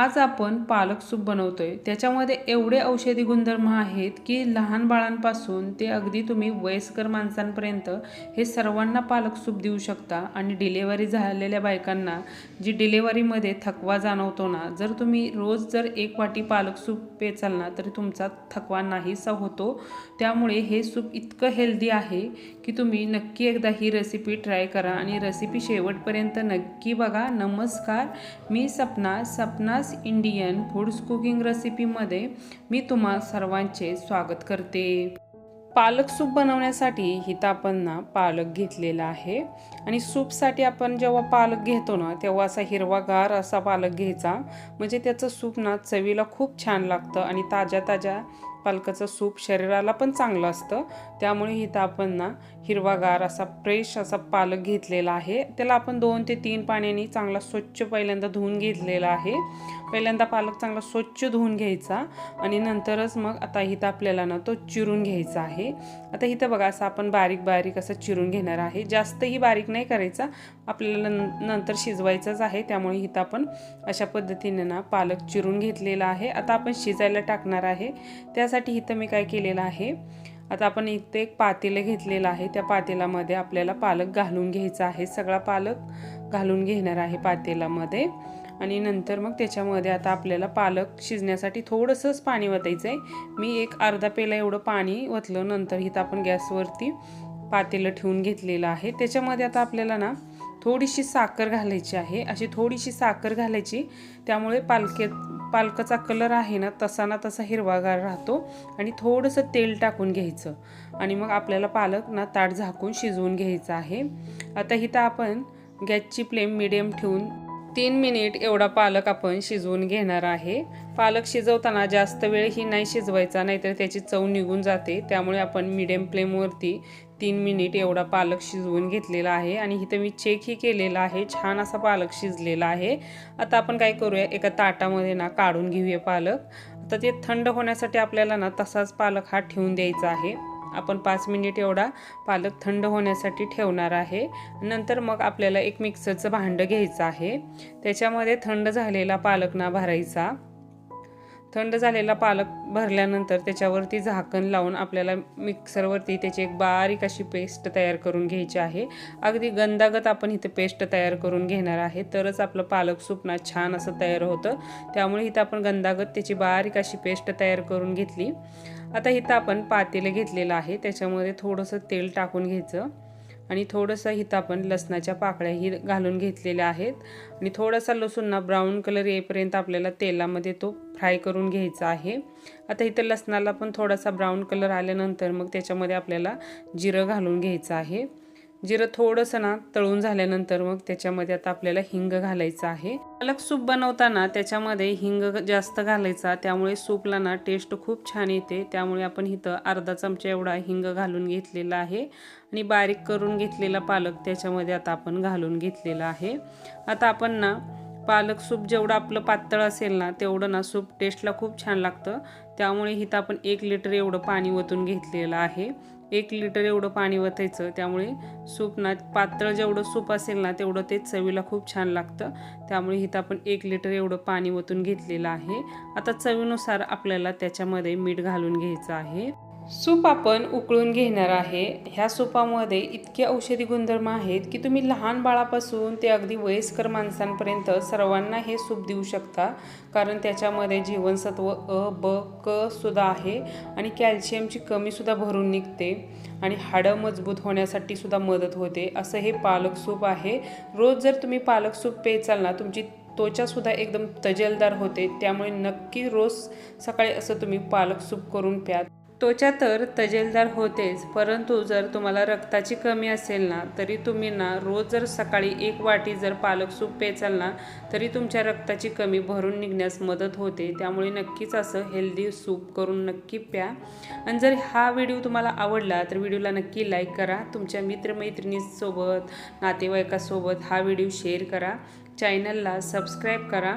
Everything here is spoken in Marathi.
आज आपण पालक सूप बनवतोय. त्याच्यामध्ये एवढे औषधी गुणधर्म आहेत की लहान बाळांपासून ते अगदी तुम्ही वयस्कर माणसांपर्यंत हे सर्वांना पालक सूप देऊ शकता. आणि डिलेवरी झालेल्या बायकांना जी डिलेवरीमध्ये थकवा जाणवतो ना जर तुम्ही रोज जर एक वाटी पालक सूप पेचाल ना तरी तुमचा थकवा नाहीसा होतो. त्यामुळे हे सूप इतकं हेल्दी आहे की तुम्ही नक्की एकदा ही रेसिपी ट्राय करा. आणि रेसिपी शेवटपर्यंत नक्की बघा. नमस्कार. मी सपना इंडियन फूड्स कुकिंग रेसिपीमध्ये मी तुम्हा सर्वांचे स्वागत करते. पालक सूप बनवण्यासाठी इथं आपण ना पालक घेतलेला आहे. आणि सूपसाठी आपण जेव्हा पालक घेतो ना तेव्हा असा हिरवागार असा पालक घ्यायचा. म्हणजे त्याचं सूप ना चवीला खूप छान लागतं आणि ताज्या ताज्या पालकाचं सूप शरीराला पण चांगलं असतं. त्यामुळे इथं आपण ना हिरवागार असा फ्रेश असा पालक घेतलेला आहे. त्याला आपण दोन ते तीन पाण्याने चांगला स्वच्छ पहिल्यांदा धुवून घेतलेला आहे. पहिल्यांदा पालक चांगला स्वच्छ धुवून घ्यायचा आणि नंतरच मग आता इथं आपल्याला ना तो चिरून घ्यायचा आहे. आता इथं बघा असं आपण बारीक बारीक असं चिरून घेणार आहे. जास्तही बारीक नाही करायचा. आपल्याला नंतर शिजवायचंच आहे. त्यामुळे इथं आपण अशा पद्धतीने ना पालक चिरून घेतलेला आहे. आता आपण शिजायला टाकणार आहे. त्या त्यासाठी इथं मी काय केलेलं आहे आता आपण इथं एक पातेलं घेतलेलं आहे. त्या पातेलामध्ये आपल्याला पालक घालून घ्यायचा आहे. सगळा पालक घालून घेणार आहे पातेलामध्ये. आणि नंतर मग त्याच्यामध्ये आता आपल्याला पालक शिजण्यासाठी थोडंसंच पाणी वतायचं आहे मी एक अर्धा पेला एवढं पाणी वतलं. नंतर इथं आपण गॅसवरती पातेलं ठेवून घेतलेलं आहे. त्याच्यामध्ये आता आपल्याला ना थोडीशी साखर घालायची आहे. अशी थोडीशी साखर घालायची. त्यामुळे पालके पालकाचा कलर आहे ना तसा ना तसा हिरवागार राहतो आणि थोडंसं तेल टाकून घ्यायचं. आणि मग आपल्याला पालक ना ताट झाकून शिजवून घ्यायचं आहे. आता इथं आपण गॅसची फ्लेम मिडियम ठेवून तीन मिनिट एवढा पालक आपण शिजवून घेणार आहे. पालक शिजवताना जास्त वेळ ही नाही शिजवायचा नाहीतर त्याची चव निघून जाते. त्यामुळे आपण मिडियम फ्लेमवरती तीन मिनिट एवढा पालक शिजवून घेतलेला आहे आणि इथं मी चेकही केलेला आहे छान असा पालक शिजलेला आहे. आता आपण काय करूया एका ताटामध्ये ना काढून घेऊया पालक. आता ते थंड होण्यासाठी आपल्याला ना तसाच पालक हा ठेवून द्यायचा आहे. आपण पाच मिनिट एवढा पालक थंड होण्यासाठी ठेवणार आहे. नंतर मग आपल्याला एक मिक्सरचं भांडं घ्यायचं आहे. त्याच्यामध्ये थंड झालेला पालक ना भरायचा. थंड झालेला पालक भरल्यानंतर त्याच्यावरती झाकण लावून आपल्याला मिक्सरवरती त्याची एक बारीक अशी पेस्ट तयार करून घ्यायची आहे. अगदी गंदागत आपण इथे पेस्ट तयार करून घेणार आहे. तरच आपलं पालक सुपना छान असं तयार होतं. त्यामुळे इथं आपण गंदागत त्याची बारीक अशी पेस्ट तयार करून घेतली. आता इथं आपण पातेलं घेतलेलं आहे. त्याच्यामध्ये थोडंसं तेल टाकून घ्यायचं. आणि थोडंसं इथं आपण लसणाच्या पाकळ्याही घालून घेतलेल्या आहेत. आणि थोडासा लसूण ना ब्राऊन कलर येईपर्यंत आपल्याला तेलामध्ये तो फ्राय करून घ्यायचा आहे. आता इथं लसणाला पण थोडासा ब्राऊन कलर आल्यानंतर मग त्याच्यामध्ये आपल्याला जिरं घालून घ्यायचं आहे. जिरं थोडंसं ना तळून झाल्यानंतर मग त्याच्यामध्ये आता आपल्याला हिंग घालायचं आहे. पालक सूप बनवताना त्याच्यामध्ये हिंग जास्त घालायचा त्यामुळे सूपला ना टेस्ट खूप छान येते. त्यामुळे आपण इथं अर्धा चमचा एवढा हिंग घालून घेतलेला आहे. आणि बारीक करून घेतलेला पालक त्याच्यामध्ये आता आपण घालून घेतलेला आहे. आता आपण ना पालक सूप जेवढं आपलं पातळ असेल ना तेवढं ना सूप टेस्टला खूप छान लागतं. त्यामुळे इथं आपण एक लिटर एवढं पाणी ओतून घेतलेलं आहे. एक लिटर एवढं पाणी वतायचं. त्यामुळे सूप ना पातळ जेवढं सूप असेल ना तेवढं ते चवीला खूप छान लागतं. त्यामुळे इथं आपण एक लिटर एवढं पाणी वतून घेतलेलं आहे. आता चवीनुसार आपल्याला त्याच्यामध्ये मीठ घालून घ्यायचं आहे. सूप आपण उकळून घेणार आहे. ह्या सूपामध्ये इतके औषधी गुणधर्म आहेत की तुम्ही लहान बाळापासून ते अगदी वयस्कर माणसांपर्यंत सर्वांना हे सूप देऊ शकता. कारण त्याच्यामध्ये जीवनसत्व अ ब क सुद्धा आहे आणि कॅल्शियमची कमीसुद्धा भरून निघते आणि हाडं मजबूत होण्यासाठी सुद्धा मदत होते. असं हे पालक सूप आहे. रोज जर तुम्ही पालक सूप पेचाल ना तुमची त्वचासुद्धा एकदम तजेलदार होते. त्यामुळे नक्की रोज सकाळी असं तुम्ही पालक सूप करून प्या. त्वचा तर तजेलदार होतेच परंतु जर तुम्हाला रक्ताची कमी असेल ना तरी तुम्ही ना रोज जर सकाळी एक वाटी जर पालक सूप पेचाल ना तरी तुमच्या रक्ताची कमी भरून निघण्यास मदत होते. त्यामुळे नक्कीच असं हेल्दी सूप करून नक्की प्या. आणि जर हा व्हिडिओ तुम्हाला आवडला तर व्हिडिओला नक्की लाईक करा. तुमच्या मित्रमैत्रिणीसोबत नातेवाईकासोबत हा व्हिडिओ शेअर करा. चॅनलला सबस्क्राईब करा.